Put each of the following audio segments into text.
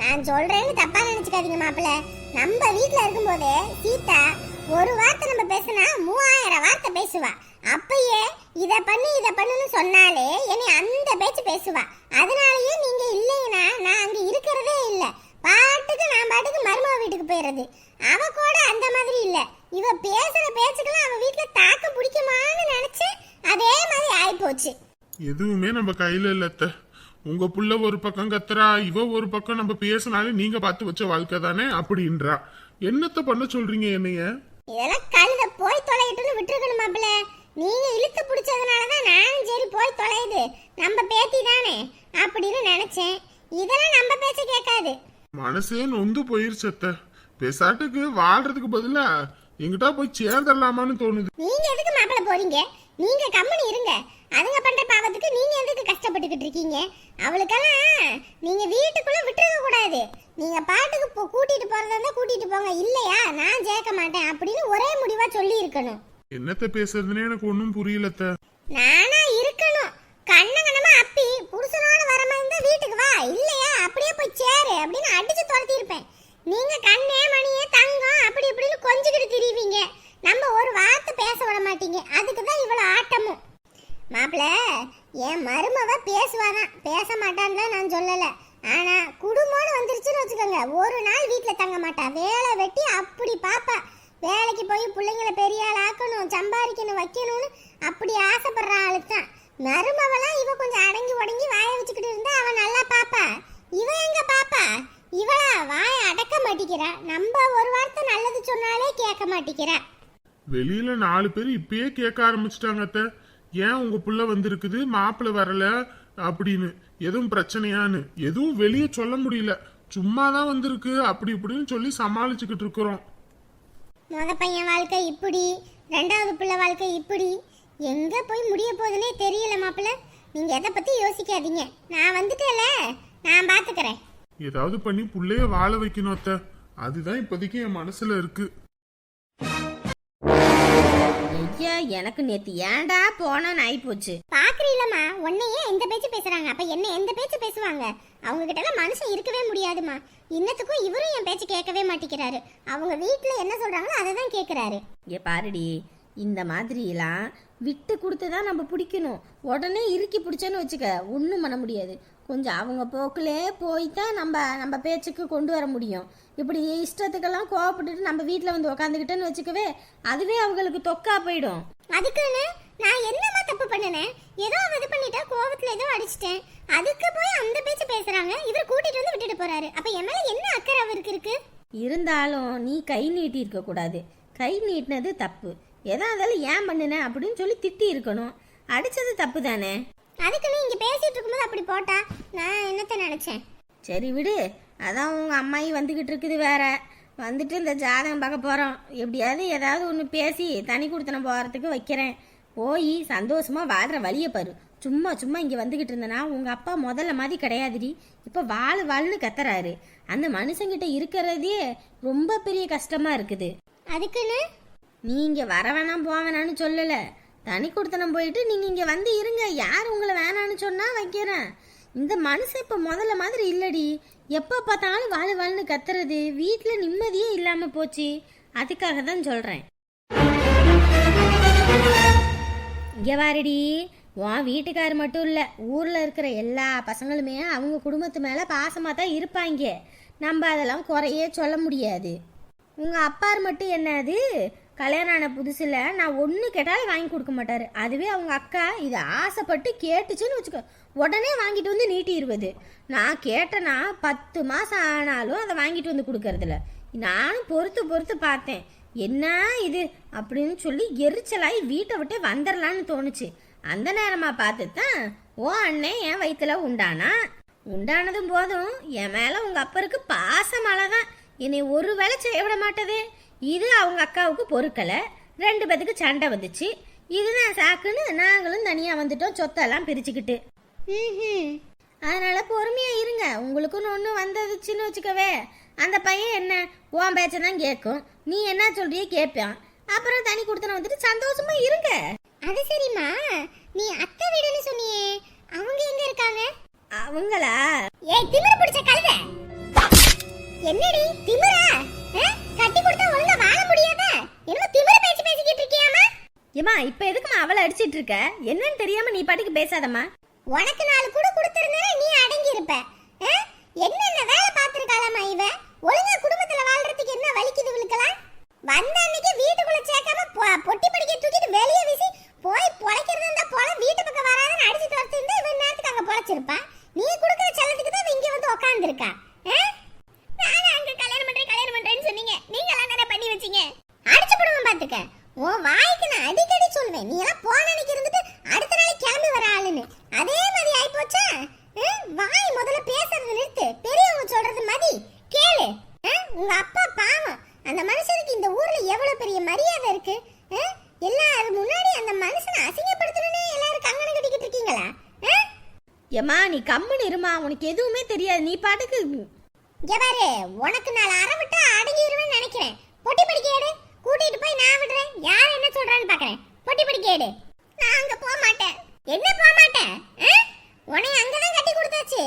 நான் சொல்றேன்னு தப்பா நினைச்சுக்காதீங்க மாப்பிள்ள. நம்ம வீட்டுல இருக்கும்போது சீதா ஒரு வார்த்தை நம்ம பேசினா மூவாயிரம் வார்த்தை பேசுவா. அப்பயே இத பண்ணு இத பண்ணுன்னு சொன்னாலே என்னை அந்த பேச்சு பேசுவா. அதனாலயே நீங்க இல்லைன்னா நான் அங்க இருக்கிறதே இல்ல. பாட்டுக்கு நான் பாட்டுக்கு மருமக வீட்டுக்கு போயிடுறது அவ கூட அந்த மாதிரி இல்ல. இவ பேசுற பேச்சுக்கெல்லாம் அவ வீட்டுல தாக்க பிடிக்குமான்னு நினைச்சு அதே மாதிரி ஆயிப்போச்சு. எதுவுமே நம்ம கையில இல்ல உங்க புள்ள ஒரு பக்கம் கத்துறா இவ ஒரு பக்கம் நம்ம பேசினாலும் நீங்க பார்த்து வச்ச வாழ்க்கை தானே? அப்படின்றா. என்னத்த பண்ண சொல்றீங்க என்னைய? இதெல்லாம் கழுத போய் தொலையிட்டுன்னு விட்டுருக்கணும் மாப்பிள்ள. நீங்க இழுத்து பிடிச்சதுனாலதான் நானும் சரி போய் தொலையுது. நம்ம பேத்தி தானே அப்படின்னு நினைச்சேன். இதெல்லாம் நம்ம பேச்ச கேட்காது. மனசே நொந்து போயிருச்சு அத்தை. பெசாட்டுக்கு வாழ்றதுக்கு பதிலா எங்கிட்ட போய் சேர்ந்துடலாமான்னு தோணுது. நீங்க எதுக்கு மாப்பிள்ள போறீங்க? நீங்க கம்மனி இருங்க. அதுங்க பண்ற பாவத்துக்கு நீங்க எதுக்கு கஷ்டப்பட்டுக்கிட்டு இருக்கீங்க? அவளுக்கெல்லாம் நீங்க வீட்டுக்குள்ள விட்டுருக்க கூடாது. நீங்க பாட்டுக்கு போ- கூட்டிட்டு போறதா இருந்தா கூட்டிட்டு போங்க. இல்லையா? நான் சேர்க்க மாட்டேன் அப்படின்னு ஒரே முடிவா சொல்லி இருக்கணும் என்னத்த பேசுறதுன்னே எனக்கு ஒன்றும் புரியல அத்தை நானா இருக்கணும். கண்ணங்கனமா அப்பி புருஷனோட வர மாதிரி இருந்தா வீட்டுக்கு வா. இல்லையா? அப்படியே போய் சேரு அப்படின்னு அடிச்சு துரத்தி இருப்பேன் நீங்க கண்ணே மணியே தங்கம் அப்படி இப்படின்னு கொஞ்சிக்கிட்டு திரிவீங்க நம்ம ஒரு வார்த்தை பேச விட மாட்டீங்க அதுக்கு தான் இவ்வளவு ஆட்டமும் மாப்பிள என் மருமவ பேசுவாதான் பேச மாட்டான்னு நான் சொல்லல. ஆனா குடும்பம்னு வந்துருச்சுன்னு வச்சுக்கோங்க. ஒரு நாள் வீட்டில் தங்க மாட்டா. வேலை வெட்டி அப்படி பாப்பா. வேலைக்கு போய் பிள்ளைங்களை பெரிய ஆள் ஆக்கணும் சம்பாதிக்கணும் வைக்கணும்னு அப்படி ஆசைப்படுற ஆளுக்கு தான் மருமவெல்லாம் இவ கொஞ்சம் அடங்கி உடங்கி வாய வச்சுக்கிட்டு இருந்தா அவன் நல்லா பாப்பா. இவ எங்க பாப்பா? இவளா வாய அடக்க மாட்டேங்கிறா நம்ம ஒரு வார்த்தை நல்லது சொன்னாலே கேட்க மாட்டேங்கிறா வெளியில நாலு பேர் இப்பயே கேட்க ஆரம்பிச்சிட்டாங்க அத்தை. ஏன் உங்க புள்ள வந்திருக்குது? மாப்பிள்ளை வரல அப்படின்னு. எதுவும் பிரச்சனையான்னு. எதுவும் வெளியே சொல்ல முடியல. சும்மா தான் வந்திருக்கு. அப்படி இப்படின்னு சொல்லி சமாளிச்சுக்கிட்டு இருக்கிறோம். முத பையன் வாழ்க்கை இப்படி. ரெண்டாவது பிள்ளை வாழ்க்கை இப்படி. எங்க போய் முடிய போகுதுன்னே தெரியல மாப்பிள்ள. நீங்க எதை பத்தி யோசிக்காதீங்க. நான் வந்துட்டேல. நான் பாத்துக்கிறேன். ஏதாவது பண்ணி புள்ளைய வாழ வைக்கணும் அத்தை. அதுதான் இப்போதைக்கு என் மனசுல இருக்கு. ஐயா எனக்கு நேத்து ஏன்டா போனேன்னு ஆயிப்போச்சு. பாக்குறீங்களம்மா உன்னையே எந்த பேச்சு பேசுறாங்க. அப்ப என்ன எந்த பேச்சு பேசுவாங்க? அவங்க கிட்ட எல்லாம் மனுஷன் இருக்கவே முடியாதுமா இன்னத்துக்கும் இவரும் என் பேச்சு கேட்கவே மாட்டேங்கிறாரு. அவங்க வீட்டுல என்ன சொல்றாங்களோ அதை தான் கேக்குறாரு ஏ பாருடி இந்த மாதிரிலாம் விட்டு கொடுத்து தான் நம்ம பிடிக்கணும். உடனே இறுக்கி பிடிச்சேன்னு வச்சுக்க ஒன்றும் பண்ண முடியாது. கொஞ்சம் அவங்க போக்கிலே போய் தான் நம்ம நம்ம பேச்சுக்கு கொண்டு வர முடியும். இப்படி இஷ்டத்துக்கெல்லாம் கோவப்பட்டுட்டு நம்ம வீட்டில் வந்து உக்காந்துக்கிட்டேன்னு வச்சுக்கவே அதுவே அவங்களுக்கு தொக்கா போயிடும். அதுக்குன்னு நான் என்னமா தப்பு பண்ணினேன் ஏதோ இது பண்ணிட்டா கோவத்துல ஏதோ அடிச்சிட்டேன். அதுக்கு போய் அந்த பேச்சு பேசுறாங்க இவர் கூட்டிட்டு வந்து விட்டுட்டு போறாரு. அப்ப என் மேல என்ன அக்கறை அவருக்கு இருக்கு? இருந்தாலும் நீ கை நீட்டி இருக்கக்கூடாது கை நீட்டினது தப்பு. எதா இருந்தாலும் ஏன் பண்ணுன அப்படின்னு சொல்லி திட்டி இருக்கணும். அடிச்சது தப்பு தானே அதுக்குன்னு இங்க பேசிட்டு இருக்கும்போது அப்படி போட்டா நான் என்னத்த நினைச்சேன்? சரி விடு. அதான் உங்க அம்மாயி வந்துகிட்டு இருக்குது வேற. வந்துட்டு இந்த ஜாதகம் பார்க்க போறோம். எப்படியாவது ஏதாவது ஒன்று பேசி தனி கொடுத்தன போறதுக்கு வைக்கிறேன். போய் சந்தோஷமா வாழ்ற வழியை பாரு. சும்மா சும்மா இங்கே வந்துகிட்டு இருந்தனா உங்க அப்பா முதல்ல மாதிரி கிடையாதுடி. இப்போ வாழ் வாழ்னு கத்துறாரு. அந்த மனுஷங்கிட்ட இருக்கிறதே ரொம்ப பெரிய கஷ்டமா இருக்குது. அதுக்குன்னு? நீங்க வர வேணாம் போக வேணாம்னு சொல்லல. தனி கொடுத்தனம் போயிட்டு நீங்க இங்க வந்து இருங்க. யார் உங்களை வேணான்னு சொன்னா வைக்கிறேன். இந்த மனுஷன் இப்ப முதல்ல மாதிரி இல்லடி. எப்ப பார்த்தாலும் வாழ் வாழ்னு கத்துறது வீட்டுல நிம்மதியே இல்லாம போச்சு. அதுக்காக தான் சொல்றேன். இங்க வாருடி. உன் வீட்டுக்கார் மட்டும் இல்ல ஊர்ல இருக்கிற எல்லா பசங்களுமே அவங்க குடும்பத்து மேல பாசமா தான் இருப்பாங்க. நம்ம அதெல்லாம் குறையே சொல்ல முடியாது. உங்க அப்பார் மட்டும் என்னது? கல்யாணம் ஆன புதுசில் நான் ஒன்று கேட்டாலும் வாங்கி கொடுக்க மாட்டார். அதுவே அவங்க அக்கா இது ஆசைப்பட்டு கேட்டுச்சுன்னு வச்சுக்கோ. உடனே வாங்கிட்டு வந்து நீட்டிடுவது நான் கேட்டேன்னா பத்து மாதம் ஆனாலும் அதை வாங்கிட்டு வந்து கொடுக்கறதில்ல. நானும் பொறுத்து பொறுத்து பார்த்தேன். என்ன இது அப்படின்னு சொல்லி எரிச்சலாகி வீட்டை விட்டு வந்துடலான்னு தோணுச்சு. அந்த நேரமா பார்த்து தான் ஓ அண்ணன் என் வயிற்றுல உண்டானா? உண்டானதும் போதும். என் மேலே உங்கள் அப்பருக்கு பாசமலை தான் என்னை ஒரு வேளை செய்ய விட மாட்டதே. இது அவங்க அக்காவுக்கு பொறுக்கல. ரெண்டு பேத்துக்கு சண்டை வந்துச்சு. இதுதான் சாக்குன்னு நாங்களும் தனியா வந்துட்டோம் சொத்தெல்லாம் பிரிச்சுக்கிட்டு. ம்ஹும். அதனால பொறுமையா இருங்க. உங்களுக்குன்னு ஒன்று வந்ததுச்சுன்னு வச்சுக்கவே. அந்த பையன் என்ன? உன் பேச்சை தான் கேட்கும் நீ என்ன சொல்றியோ கேட்பான் அப்புறம் தனி கொடுத்தன வந்துட்டு சந்தோஷமா இருங்க. அது சரிம்மா. நீ அத்தை வீடுன்னு சொன்னியே. அவங்க எங்க இருக்காங்க? அவங்களா? ஏய் திமிரு பிடிச்ச கழுதை. என்னடி? எதுக்கும்மா அடிச்சிட்டு இருக்க? என்னன்னு தெரியாம நீ பாட்டுக்கு பேசாதம்மா. உனக்கு நாலு கூட கொடுத்திருந்தா நீ அடங்கி இருப்ப என்னென்ன வேலை பார்த்திருக்காளாமா இவ? ஒழுங்கா குடும்பத்துல வாழ்றதுக்கு என்ன வலிக்குது இவளுக்கெல்லாம்? வந்த அன்னைக்கு வீட்டுக்குள்ள சேர்க்காம பொ- பொட்டி படிக்க தூக்கிட்டு வெளியே வீசி போய் பொழைக்கிறது இருந்தா போல வீட்டு பக்கம் வராதுன்னு அடிச்சு துரத்து இருந்தா இவன் நேரத்துக்கு அங்க பொழைச்சிருப்பா. நீ கொடுக்குற செல்லத்துக்கு தான் இங்க வந்து உட்காந்துருக்கா நானும் அங்க கல்யாணம் பண்றேன் கல்யாணம் பண்றேன்னு சொன்னீங்க நீங்க எல்லாம் தானே பண்ணி வச்சீங்க அடிச்சு போடுவேன் பாத்துக்க உன் வாய்க்கு நான் அடிக்கடி சொல்வேன் நீ எல்லாம் போன அன்னைக்கு இருந்துட்டு அடுத்த நாளைக்கு கிளம்பி வர ஆளுன்னு அதே மாதிரி ஆயிப்போச்சா ஆ? வாய் முதல்ல பேசுறது நிறுத்து பெரியவங்க சொல்றது மதி கேளு ஆ? உங்க அப்பா பாவம் அந்த மனுஷனுக்கு இந்த ஊர்ல எவ்வளவு பெரிய மரியாதை இருக்கு ஆ? எல்லாரும் முன்னாடி அந்த மனுஷனை அசிங்கப்படுத்தணும்னு எல்லாரும் கங்கணம் கட்டிக்கிட்டு இருக்கீங்களா? ஆ? ஏம்மா நீ கம்முன்னு இருமா உனக்கு எதுவுமே தெரியாது. நீ பாட்டுக்கு இங்க பாரு உனக்கு நாலு அரை விட்டா அடங்கிடுவேன்னு நினைக்கிறேன். பொட்டி படிக்க எடு. கூட்டிட்டு போய் நான் விடுறேன். யார் என்ன சொல்றான்னு பாக்குறேன். பொட்டி படிக்க எடு. நான் அங்க போக மாட்டேன். என்ன போக மாட்டேன்? உன்னை அங்கதான் கட்டி கொடுத்தாச்சு.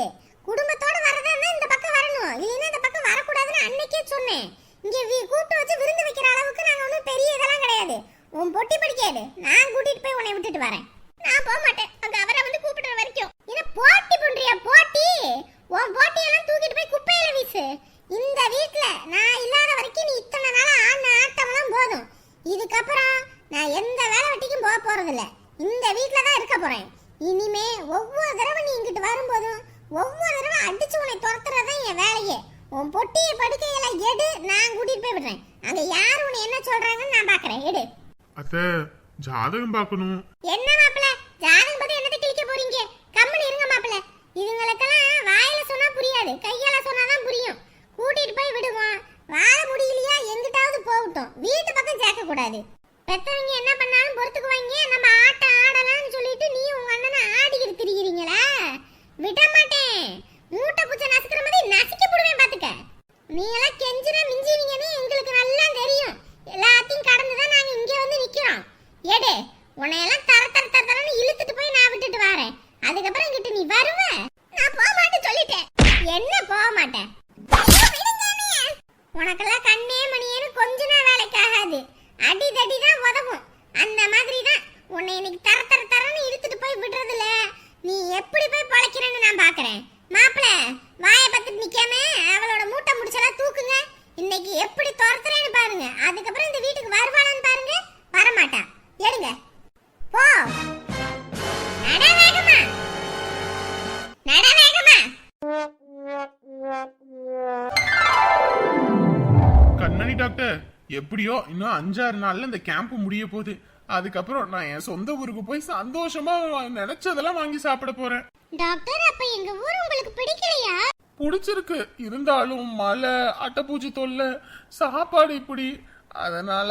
குடும்பத்தோட வரதா இருந்தா இந்த பக்கம் வரணும். இல்லைன்னா இந்த பக்கம் வரக்கூடாதுன்னு அன்னைக்கே சொன்னேன். இங்க வி- கூப்பிட்டு வச்சு விருந்து வைக்கிற அளவுக்கு நாங்க ஒன்றும் பெரிய இதெல்லாம் கிடையாது. உன் பொட்டி முடியாது நான் கூட்டிட்டு போய் உன்னை விட்டுட்டு வரேன். நான் போக மாட்டேன். அங்க அவரை வந்து கூப்பிடுற வரைக்கும். என்ன போட்டி பண்றியா போட்டி? உன் போட்டியெல்லாம் தூக்கிட்டு போய் குப்பையில வீசு. இந்த வீட்ல நான் இல்லாத வரைக்கும் நீ இத்தனை நாள் ஆன ஆட்டம்லாம் போதும். இதுக்கப்புறம் நான் எந்த வேலை வெட்டிக்கும் போக போறதில்ல. இந்த வீட்ல தான் இருக்க போறேன். இனிமே ஒவ்வொரு தடவை நீ இங்கிட்டு வரும்போதும் ஒவ்வொரு தடவை அடிச்சு உன்னை துரத்துறதுதான் என் வேலையே. உன் பொட்டியை படுக்கையில எடு. நான் கூட்டிட்டு போய் விடுறேன். அங்க யார் உன்னை என்ன சொல்றாங்கன்னு நான் பாக்குறேன். எடு. அத்தை ஜாதகம் பார்க்கணும். என்ன மாப்பிள? ஜாதகம் பத்தி என்னத்தை கிழிக்க போறீங்க? கம்முனு இருங்க மாப்பிள. இதுங்களுக்கெல்லாம் வாயில சொன்னா புரியாது. கையால சொன்னாதான் புரியும். கூட்டிட்டு போய் விடுவோம். வாழ முடியலையா? எங்கிட்டாவது போகட்டும். வீட்டு பக்கம் சேர்க்க கூடாது. பெத்தவங்க என்ன பண்ணாலும் பொறுத்துக்குவாங்க. நம்ம ஆட்டம் ஆடலாம்னு சொல்லிட்டு நீ உங்க அண்ணனை ஆடிக்கிட்டு திரிகிறீங்களா விட மாட்டேன். மூட்டை பூச்சை நசுக்கிற மாதிரி நசுக்கி போடுவேன் பாத்துக்க நீ எல்லாம் கெஞ்சினா மிஞ்சுவீங்கன்னு எங்களுக்கு நல்லா தெரியும் எல்லாத்தையும் கடந்து தான் நாங்க இங்க வந்து நிக்கிறோம் எடு உன்னையெல்லாம் தர தர தர தரன்னு இழுத்துட்டு போய் நான் விட்டுட்டு வரேன் அதுக்கப்புறம் இங்கிட்டு நீ வருவ நான் போக மாட்டேன் சொல்லிட்டேன் என்ன போக மாட்டேன் ஐயோ, விடுங்க என்னைய. உனக்கெல்லாம் கண்ணே மணியேன்னு கொஞ்ச நாள் வேலைக்கு ஆகாது அடி தடி தான் உதவும் அந்த மாதிரி தான் உன்னை இன்னைக்கு தர தர தரன்னு இழுத்துட்டு போய் விடுறதுல நீ எப்படி போய் பொழைக்கிறேன்னு நான் பாக்குறேன். மாப்பிள வாயை பத்துட்டு நிக்காம அவளோட மூட்டை முடிச்சலாம் தூக்குங்க. இன்னைக்கு எப்படி துரத்துறேன்னு பாருங்க. அதுக்கப்புறம் இந்த வீட்டுக்கு வருவாளான்னு பாருங்க. வரமாட்டா. எடுங்க. போ. நட வேகமா. நட டாக்டர் எப்படியோ இன்னும் அஞ்சாறு நாள்ல இந்த கேம்ப் முடிய போகுது. அதுக்கப்புறம் நான் என் சொந்த ஊருக்கு போய் சந்தோஷமா நினைச்சதெல்லாம் வாங்கி சாப்பிட போறேன். டாக்டர் அப்ப எங்க ஊர் உங்களுக்கு பிடிக்கலையா? பிடிச்சிருக்கு. இருந்தாலும் மழை அட்டைப்பூச்சி தொல்லை சாப்பாடு இப்படி. அதனால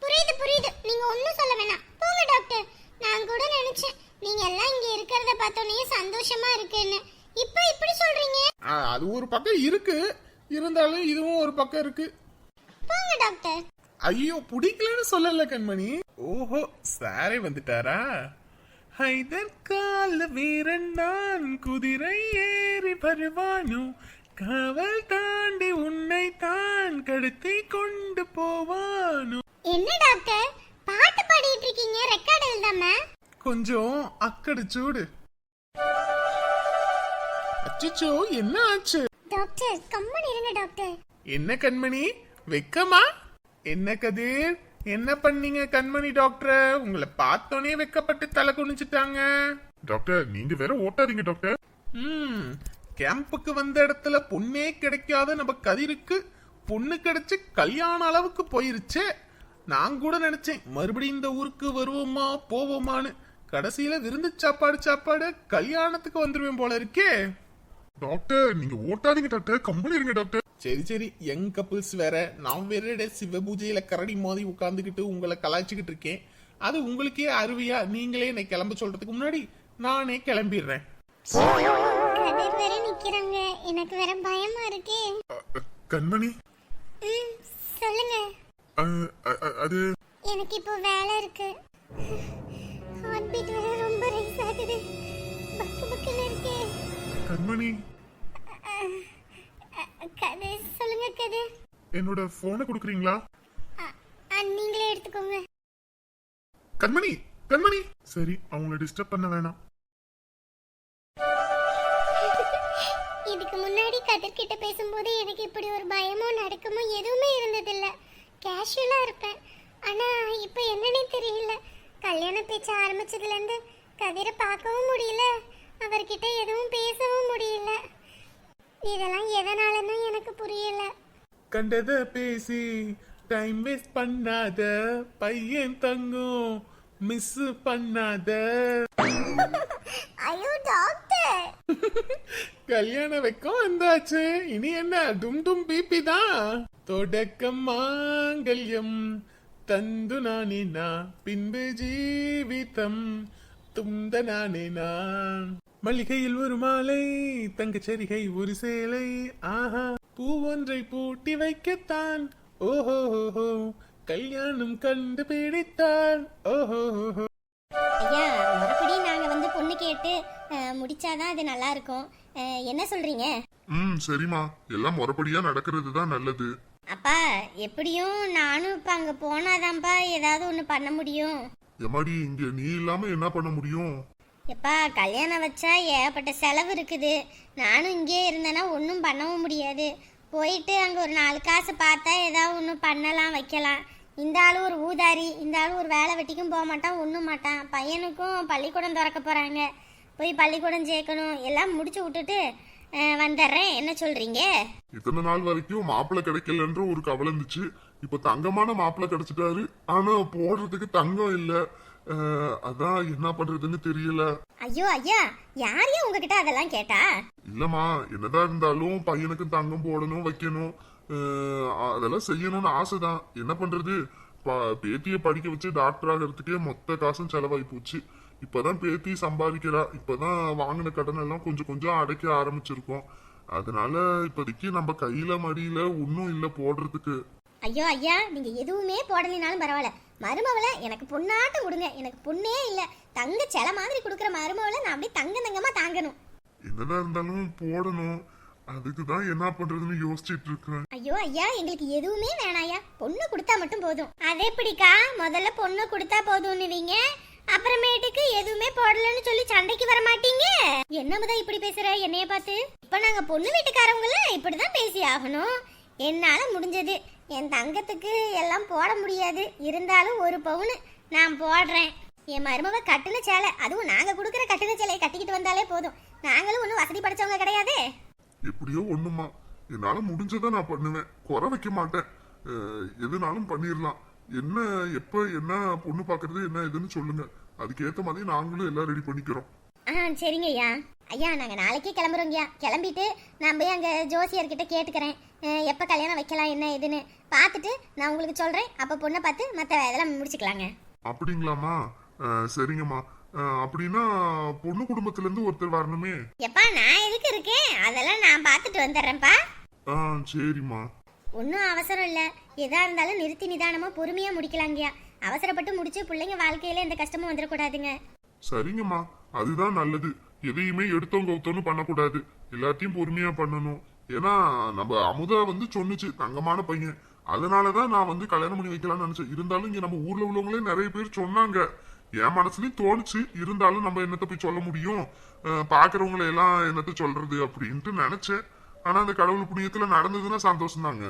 புரியுது புரியுது. நீங்க ஒண்ணும் சொல்ல வேணாம். போங்க டாக்டர். நான் கூட நினைச்சேன். நீங்க எல்லாம் இங்க இருக்கிறத பார்த்தோன்னே சந்தோஷமா இருக்குன்னு. இப்போ இப்படி சொல்றீங்க? ஆ, அது ஒரு பக்கம் இருக்கு. இருந்தாலும் இதுவும் ஒரு பக்கம் இருக்கு. போங்க டாக்டர். ஐயோ பிடிக்கலன்னு சொல்லல கண்மணி. ஓஹோ சாரே வந்துட்டாரா? ஹைதர் கால வீரன் நான் குதிரை ஏறி வருவானோ? காவல் தாண்டி உன்னை தான் கடத்தி கொண்டு போவானோ? என்ன டாக்டர்? பாட்டு பாடிட்டு இருக்கீங்க ரெக்கார்ட் எழுதாம? கொஞ்சம் அக்கடு சூடு. அச்சச்சோ என்ன ஆச்சு? டாக்டர் கம்மன் இருங்க டாக்டர். என்ன கண்மணி? வெக்கமா? என்ன கதிர்? என்ன பண்ணீங்க கண்மணி டாக்டர்? உங்களை பார்த்தோனே வெக்கப்பட்டு தலை குனிஞ்சிட்டாங்க. டாக்டர் நீங்க வேற ஓட்டாதீங்க டாக்டர். ம் கேம்புக்கு வந்த இடத்துல பொண்ணே கிடைக்காத நம்ம கதிருக்கு பொண்ணு கிடைச்சு கல்யாண அளவுக்கு போயிருச்சே. நான் கூட நினைச்சேன் மறுபடியும் இந்த ஊருக்கு வருவோமா போவோமான்னு. கடைசியில விருந்து சாப்பாடு சாப்பாடு கல்யாணத்துக்கு வந்துருவேன் போல இருக்கே. டாக்டர் நீங்க ஓட்டாதீங்க டாக்டர் கம்பெனி இருங்க டாக்டர் சரி சரி. யங் கப்புள்ஸ் வேற நான் வேற சிவ பூஜையில கரடி மோதி உட்காந்துக்கிட்டு உங்களை கலாய்ச்சிக்கிட்டு இருக்கேன். அது உங்களுக்கே அருவியா? நீங்களே என்னை கிளம்ப சொல்றதுக்கு முன்னாடி நானே கிளம்பிடுறேன். எனக்கு வேற பயமா இருக்கே. கண்மணி? சொல்லுங்க. அது? எனக்கு இப்போ வேலை இருக்கு. ஹார்ட் பீட் வேற ரொம்ப ரைஸ் ஆகுது. பக்கு பக்குன்னு இருக்கே. கண்மணி. கதை சொல்லுங்க கது. என்னோட போனை கொடுக்குறீங்களா? நீங்களே எடுத்துக்கோங்க. கண்மணி கண்மணி. சரி அவங்கள டிஸ்டர்ப் பண்ண வேணாம். இதுக்கு முன்னாடி கதிர்கிட்ட பேசும்போது எனக்கு இப்படி ஒரு பயமோ நடுக்கமோ எதுவுமே இருந்ததில்ல. கேஷுவலா இருப்பேன். ஆனா இப்போ என்னன்னே தெரியல. கல்யாண பேச்ச ஆரம்பிச்சதுல இருந்து கதிரை பார்க்கவும் முடியல. அவர்கிட்ட எதுவும் பேசவும் முடியல. இதெல்லாம் எதனாலன்னு எனக்கு புரியல. கண்டத பேசி டைம் வேஸ்ட் பண்ணாத பையன் தங்கும் மிஸ் பண்ணாத. ஐயோ டாக்டர் கல்யாண வெக்கம் வந்தாச்சு. இனி என்ன டும் டும் பிபி தான். தொடக்கம் மாங்கல்யம் தந்து நானினா பின்பு ஜீவிதம் துந்த நானேனா மல்லிகையில் ஒரு மாலை தங்கச்சரிகை ஒரு சேலை. ஆஹா பூ ஒன்றை பூட்டி வைக்கத்தான். ஓஹோ கல்யாணம் கண்டு பிடித்தான் ஓஹோ ஐயா மறுபடி நாங்க வந்து பொண்ணு கேட்டு முடிச்சாதான் அது நல்லா இருக்கும் என்ன சொல்றீங்க? ம் சரிம்மா. எல்லாம் முறைப்படியா நடக்கிறது தான் நல்லது. அப்பா எப்படியும் நானும் இப்ப அங்க போனாதான்ப்பா ஏதாவது ஒண்ணு பண்ண முடியும். எம்மாடி இங்க நீ இல்லாம என்ன பண்ண முடியும்? எப்பா கல்யாணம் வச்சா ஏகப்பட்ட செலவு இருக்குது. நானும் இங்கே இருந்தேன்னா ஒன்றும் பண்ணவும் முடியாது. போயிட்டு அங்கே ஒரு நாலு காசு பார்த்தா ஏதாவது ஒன்று பண்ணலாம் வைக்கலாம். இந்த ஆளு ஒரு ஊதாரி இந்த ஆளு ஒரு வேலை வெட்டிக்கும் போக மாட்டான் ஒன்றும் மாட்டான். பையனுக்கும் பள்ளிக்கூடம் திறக்க போகிறாங்க போய் பள்ளிக்கூடம் சேர்க்கணும். எல்லாம் முடிச்சு விட்டுட்டு வந்துடுறேன். என்ன சொல்கிறீங்க இத்தனை நாள் வரைக்கும் மாப்பிள்ளை கிடைக்கலன்ற ஒரு கவலை இருந்துச்சு. இப்ப தங்கமான மாப்பிள்ளை கிடைச்சிட்டாரு. ஆனா போடுறதுக்கு தங்கம் இல்லை. அதான் என்ன பண்றதுன்னு தெரியல. ஐயோ ஐயா யார் ஏன் உங்ககிட்ட அதெல்லாம் கேட்டா? இல்லம்மா என்னதான் இருந்தாலும் பையனுக்கு தங்கம் போடணும் வைக்கணும். அதெல்லாம் செய்யணும்னு ஆசைதான். என்ன பண்றது? பேத்திய படிக்க வச்சு டாக்டர் ஆகிறதுக்கே மொத்த காசும் செலவாகி போச்சு. இப்பதான் பேத்தி சம்பாதிக்கிறா. இப்பதான் வாங்கின கடன் எல்லாம் கொஞ்சம் கொஞ்சம் அடைக்க ஆரம்பிச்சிருக்கோம். அதனால இப்போதைக்கு நம்ம கையில மடியில ஒன்றும் இல்லை போடுறதுக்கு. ஐயோ ஐயா நீங்க எதுவுமே போடலினாலும் பரவாயில்ல. மருமவளை எனக்கு பொண்ணாட்டம் கொடுங்க. எனக்கு பொண்ணே இல்ல. தங்க செல மாதிரி கொடுக்குற மருமவளை நான் அப்படியே தங்க தங்கமா தாங்கணும். என்னதான் இருந்தாலும் போடணும். அதுக்கு தான் என்ன பண்றதுன்னு யோசிச்சிட்டு இருக்கேன் ஐயோ ஐயா எங்களுக்கு எதுவுமே வேணாயா பொண்ணு கொடுத்தா மட்டும் போதும். அது எப்படிக்கா? முதல்ல பொண்ணு கொடுத்தா போதும்னுவீங்க. அப்புறமேட்டுக்கு எதுவுமே போடலன்னு சொல்லி சண்டைக்கு வர மாட்டீங்க? என்ன முத இப்படி பேசுற? என்னைய பார்த்து. இப்ப நாங்க பொண்ணு வீட்டுக்காரவங்கள இப்படிதான் பேசி ஆகணும். என்னால முடிஞ்சது. என் தங்கத்துக்கு எல்லாம் போட முடியாது. இருந்தாலும் ஒரு பவுனு நான் போடுறேன். என் மருமவ கட்டுன சேலை அதுவும் நாங்க கொடுக்குற கட்டுன சேலையை கட்டிக்கிட்டு வந்தாலே போதும். நாங்களும் ஒன்றும் வசதி படைச்சவங்க கிடையாது? எப்படியோ ஒண்ணுமா. என்னால முடிஞ்சதை நான் பண்ணுவேன். குறை வைக்க மாட்டேன். எதுனாலும் பண்ணிடலாம் என்ன எப்ப என்ன பொண்ணு பாக்குறது என்ன இதுன்னு சொல்லுங்க. அதுக்கேத்த மாதிரி நாங்களும் எல்லாம் ரெடி பண்ணிக்கிறோம். ஆ சரிங்க ஐயா ஐயா நாங்கள் நாளைக்கே கிளம்புறோங்கய்யா. கிளம்பிட்டு நான் போய் அங்கே ஜோசியர்கிட்ட கேட்டுக்கிறேன். எப்போ கல்யாணம் வைக்கலாம் என்ன ஏதுன்னு பார்த்துட்டு நான் உங்களுக்கு சொல்கிறேன் அப்போ பொண்ணை பார்த்து மற்ற இதெல்லாம் முடிச்சுக்கலாங்க. அப்படிங்களாம்மா? சரிங்கம்மா. அப்படின்னா பொண்ணு குடும்பத்துல இருந்து ஒருத்தர் வரணுமே. எப்பா நான் எதுக்கு இருக்கேன்? அதெல்லாம் நான் பார்த்துட்டு வந்துடுறேன்ப்பா. ஆ சரிம்மா. ஒன்றும் அவசரம் இல்லை. எதா இருந்தாலும் நிறுத்தி நிதானமாக பொறுமையாக முடிக்கலாங்கய்யா. அவசரப்பட்டு முடிச்சு பிள்ளைங்க வாழ்க்கையில் எந்த கஷ்டமும் வந்துடக்கூடாதுங்க. சரிங்கம்மா. அதுதான் நல்லது. எதையுமே எடுத்தவங்க கவுத்தோன்னு பண்ணக்கூடாது. எல்லாத்தையும் பொறுமையா பண்ணணும். ஏன்னா நம்ம அமுதா வந்து சொன்னுச்சு தங்கமான பையன். அதனாலதான் நான் வந்து கல்யாணம் பண்ணி வைக்கலாம்னு நினைச்சேன். இருந்தாலும் இங்க நம்ம ஊர்ல உள்ளவங்களே நிறைய பேர் சொன்னாங்க. என் மனசுலயும் தோணுச்சு. இருந்தாலும் நம்ம என்னத்த போய் சொல்ல முடியும்? அஹ் பாக்குறவங்களை எல்லாம் என்னத்த சொல்றது அப்படின்ட்டு நினைச்சேன். ஆனா அந்த கடவுள் புண்ணியத்துல நடந்ததுன்னா சந்தோஷம் தாங்க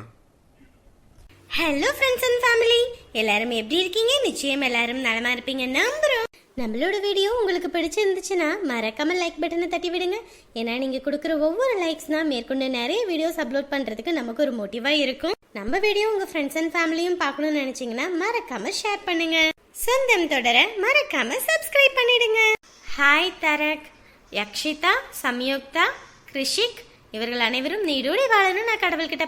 ஹலோ ஃப்ரெண்ட்ஸ் அண்ட் ஃபேமிலி எல்லாரும் எப்படி இருக்கீங்க? நிச்சயம் எல்லாரும் நலமா இருப்பீங்க நம்புறோம். நம்மளோட வீடியோ உங்களுக்கு பிடிச்சிருந்துச்சுன்னா மறக்காமல் லைக் பட்டனை தட்டி விடுங்க. ஏன்னா நீங்கள் கொடுக்குற ஒவ்வொரு லைக்ஸ் தான் மேற்கொண்டு நிறைய வீடியோஸ் அப்லோட் பண்ணுறதுக்கு நமக்கு ஒரு மோட்டிவாக இருக்கும். நம்ம வீடியோ உங்கள் ஃப்ரெண்ட்ஸ் அண்ட் ஃபேமிலியும் பார்க்கணும்னு நினச்சிங்கன்னா மறக்காமல் ஷேர் பண்ணுங்க. சொந்தம் தொடர மறக்காமல் சப்ஸ்கிரைப் பண்ணிடுங்க. ஹாய் தரக் யக்ஷிதா சம்யுக்தா கிருஷிக் இவர்கள் அனைவரும் நீடோடி வாழணும் நான் கடவுள்கிட்ட